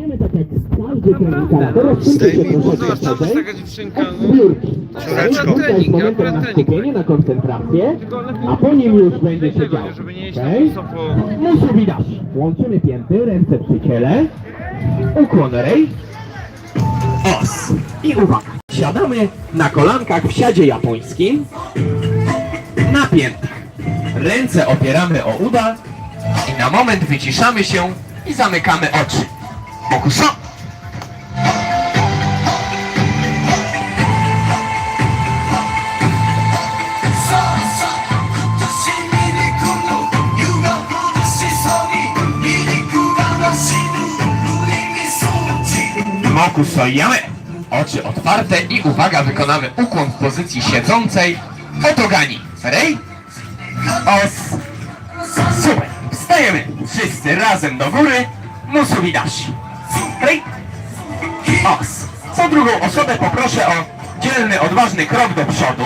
Zaczniemy tak jak treningu. Teraz Zdejmij buzo, troszeczkę tam jest taka dziewczynka, Od no. zbiórki. Córeczko. Zbiórka jest momentem na skupienie, na koncentrację, a po nim już będzie się działo. Okej? Musi widać. Łączymy pięty, ręce przy ciele. Ukłon rej. Os. I uwaga. Siadamy na kolankach w siadzie japońskim. Na piętach. Ręce opieramy o uda i na moment wyciszamy się i zamykamy oczy. Mokuso. Mokuso jamy. Oczy otwarte i uwaga, wykonamy ukłon w pozycji siedzącej. Otogani. Rej. Os. Super. Wstajemy. Wszyscy razem do góry. Musubidashi. Rej. Os. Co drugą osobę poproszę o dzielny, odważny krok do przodu.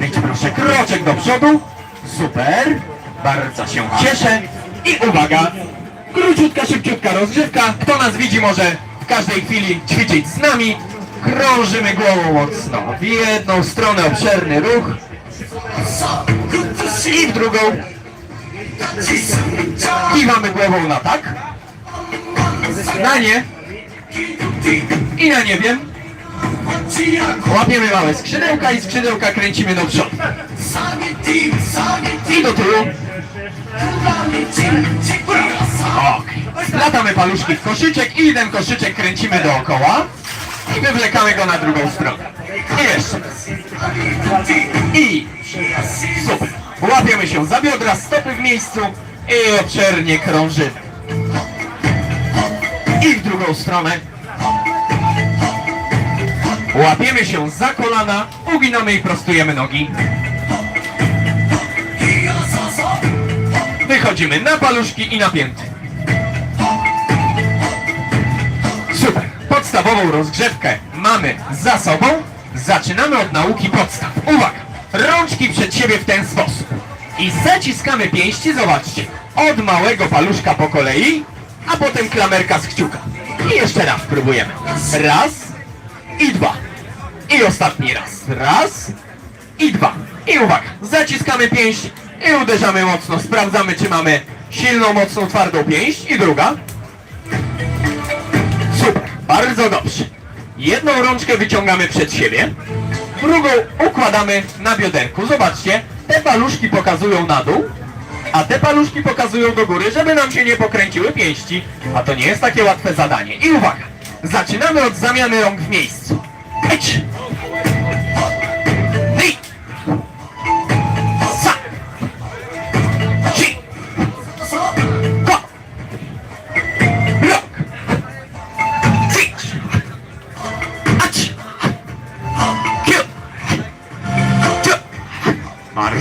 Dajcie proszę kroczek do przodu. Super. Bardzo się cieszę. I uwaga. Króciutka, szybciutka rozgrzewka. Kto nas widzi może w każdej chwili ćwiczyć z nami. Krążymy głową mocno. W jedną stronę obszerny ruch. I w drugą. Kiwamy głową na tak. Na nie. I na nie wiem. Łapiemy małe skrzydełka i skrzydełka kręcimy do przodu. I do tyłu. Ok. Latamy paluszki w koszyczek i jeden koszyczek kręcimy dookoła. I wywlekamy go na drugą stronę. I jeszcze raz. I super. Łapiemy się za biodra, stopy w miejscu i obszernie krążymy. I w drugą stronę. Łapiemy się za kolana, uginamy i prostujemy nogi. Wychodzimy na paluszki i na pięty. Super. Podstawową rozgrzewkę mamy za sobą. Zaczynamy od nauki podstaw. Uwaga! Rączki przed siebie w ten sposób. I zaciskamy pięści, zobaczcie. Od małego paluszka po kolei, a potem klamerka z kciuka. I jeszcze raz próbujemy. Raz i dwa. I ostatni raz. Raz i dwa. I uwaga, zaciskamy pięść i uderzamy mocno. Sprawdzamy, czy mamy silną, mocną, twardą pięść. I druga. Super, bardzo dobrze. Jedną rączkę wyciągamy przed siebie, drugą układamy na bioderku. Zobaczcie, te paluszki pokazują na dół, a te paluszki pokazują do góry, żeby nam się nie pokręciły pięści. A to nie jest takie łatwe zadanie. I uwaga, zaczynamy od zamiany rąk w miejscu. Heć!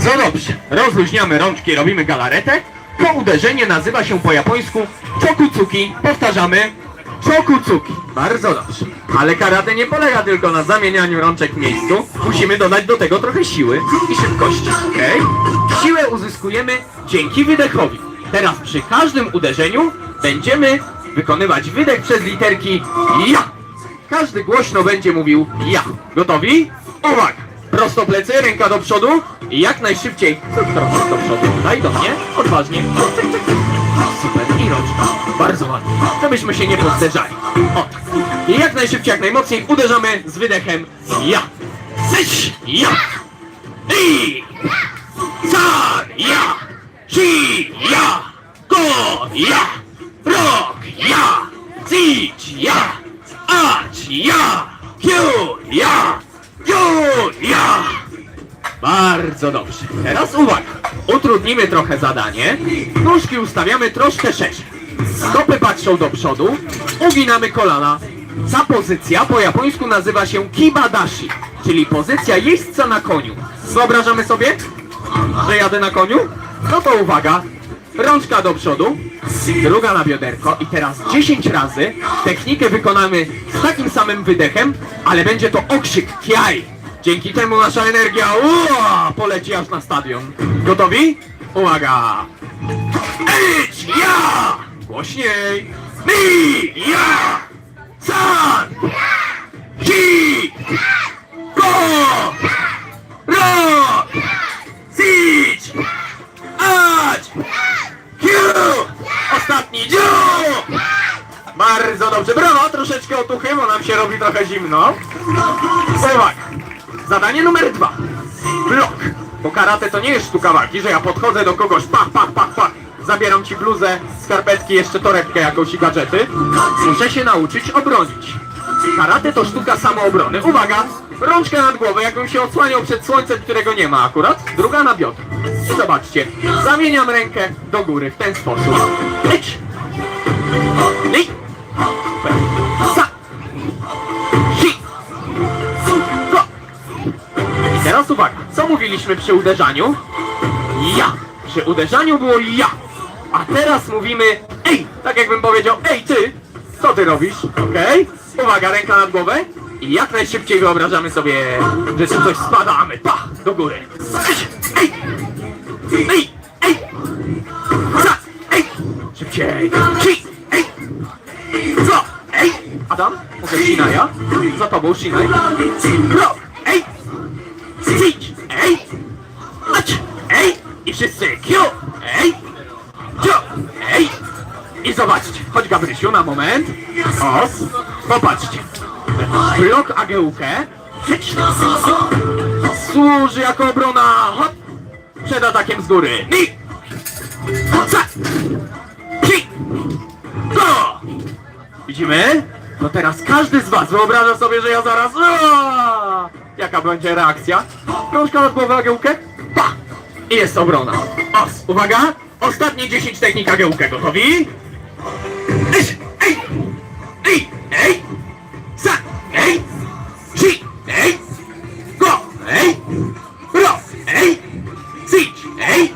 Bardzo dobrze. Rozluźniamy rączki, robimy galaretę. To uderzenie nazywa się po japońsku chokucuki. Powtarzamy chokucuki. Bardzo dobrze. Ale karate nie polega tylko na zamienianiu rączek w miejscu. Musimy dodać do tego trochę siły i szybkości. Okay? Siłę uzyskujemy dzięki wydechowi. Teraz przy każdym uderzeniu będziemy wykonywać wydech przez literki ja. Każdy głośno będzie mówił ja. Gotowi? Uwaga! Prosto plecy, ręka do przodu i jak najszybciej trochę do przodu. Daj do mnie, odważnie. Super, i rączka. Bardzo ładnie. Żebyśmy się nie pozderzali. O tak. I jak najszybciej, jak najmocniej uderzamy z wydechem ja. Syć, ja. I. San, ja. Shi, ja. Go, ja. Teraz uwaga. Utrudnimy trochę zadanie. Nóżki ustawiamy troszkę szerzej. Stopy patrzą do przodu. Uginamy kolana. Ta pozycja po japońsku nazywa się kibadashi, czyli pozycja jeźdźca na koniu. Wyobrażamy sobie, że jadę na koniu? No to uwaga. Rączka do przodu, druga na bioderko i teraz 10 razy technikę wykonamy z takim samym wydechem, ale będzie to okrzyk kiaj. Dzięki temu nasza energia poleci aż na stadion. Gotowi? Uwaga! Idź, ja! Głośniej! Mi! Ja! San! Ki! Go! Ro! Sić! Ać! Kiu! Ostatni dziu! Bardzo dobrze. Brawo, troszeczkę otuchy, bo nam się robi trochę zimno. Uwaga. Zadanie numer dwa. Blok. Bo karate to nie jest sztuka walki, że ja podchodzę do kogoś, pach, pach, pach, pach. Zabieram ci bluzę, skarpetki, jeszcze torebkę jakąś i gadżety. Muszę się nauczyć obronić. Karate to sztuka samoobrony. Uwaga! Rączka nad głowę, jakbym się odsłaniał przed słońcem, którego nie ma akurat. Druga na biodro. I zobaczcie, zamieniam rękę do góry w ten sposób. Ni! Sa! Teraz uwaga, co mówiliśmy przy uderzaniu? Ja! Przy uderzaniu było ja! A teraz mówimy ej! Tak jakbym powiedział, ej ty! Co ty robisz? Okej? Uwaga, ręka nad głowę. I jak najszybciej wyobrażamy sobie, że tu coś spadamy. Pach! Do góry. Ej! Ej! Ej! Za! Ej! Szybciej! Ci! Ej! Co? Ej! Adam? Mogę Shinaja? Za tobą Shinaj. Ej! Cić! Ej! I wszyscy Q! Ej! Cio! Ej! I zobaczcie, chodź Gabrysiu na moment. Os, popatrzcie. Blok agiełkę. Hyć. Służy jako obrona. Hop. Przed atakiem z góry. Ni! Ca! Ki! To! Widzimy? No teraz każdy z was wyobraża sobie, że ja zaraz... Aaa! Jaka będzie reakcja? Rączka nad głowę agiełkę. Pa! I jest obrona. Os, uwaga! Ostatnie 10 technik agiełkę. Gotowi? Iś, Ej! Ej! Ej! Sa! Ej! Si! Ej! Go! Ej! Ro! Ej! Sić! Ej!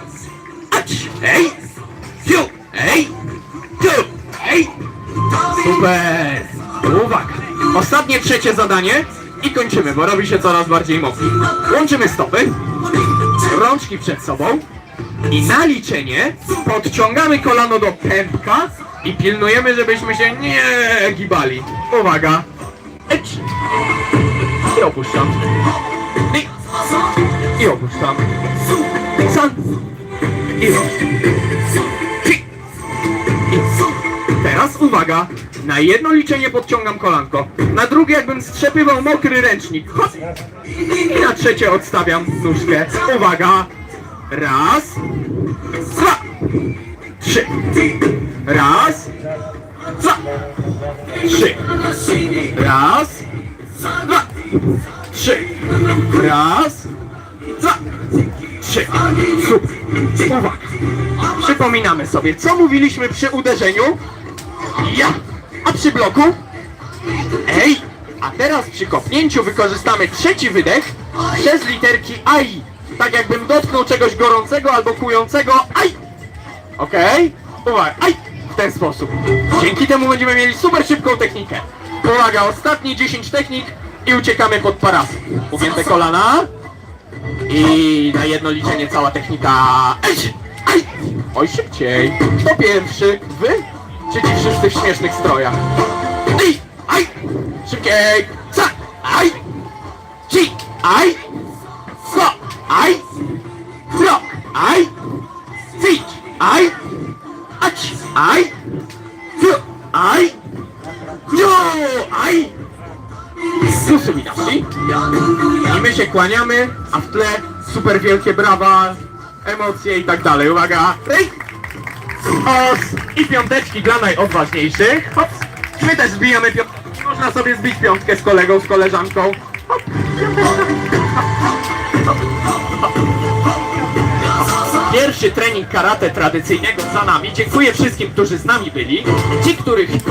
Ać! Ej! Fiu! Ej! Tu! Ej! Super! Uwaga! Ostatnie trzecie zadanie i kończymy, bo robi się coraz bardziej mokry. Łączymy stopy, rączki przed sobą i na liczenie podciągamy kolano do pępka i pilnujemy, żebyśmy się nie gibali. Uwaga! Ecz. I opuszczam. I, i opuszczam. I Fi. Teraz uwaga! Na jedno liczenie podciągam kolanko, na drugie jakbym strzepywał mokry ręcznik. I na trzecie odstawiam nóżkę. Uwaga! Raz, dwa, trzy. Raz, dwa, trzy. Raz, dwa, trzy. Raz, dwa, trzy. Super. Uwaga. Przypominamy sobie, co mówiliśmy przy uderzeniu. Ja. A przy bloku? Ej. A teraz przy kopnięciu wykorzystamy trzeci wydech przez literki AI. Tak jakbym dotknął czegoś gorącego albo kującego. Aj. Okej? Uwaga. Aj. W ten sposób. Dzięki temu będziemy mieli super szybką technikę. Uwaga, ostatnie 10 technik i uciekamy pod parasol. Ugięte kolana. I na jedno liczenie cała technika. Ej! Aj! Oj, szybciej. Kto pierwszy? Wy? Czy ci wszyscy w śmiesznych strojach? Ej! Aj! Szybciej! Ca! Aj! Ci! Aj! Co! Aj! Tro! Aj! Cić! Aj! Ać! Aj! Fiu! Aj! Fiu! Aj! Susy mi nasi. I my się kłaniamy, a w tle super wielkie brawa, emocje i tak dalej. Uwaga! Ej! Os! I piąteczki dla najodważniejszych. Hop! My też zbijamy piątkę. Można sobie zbić piątkę z kolegą, z koleżanką. Pierwszy trening karate tradycyjnego za nami. Dziękuję wszystkim, którzy z nami byli. Ci, których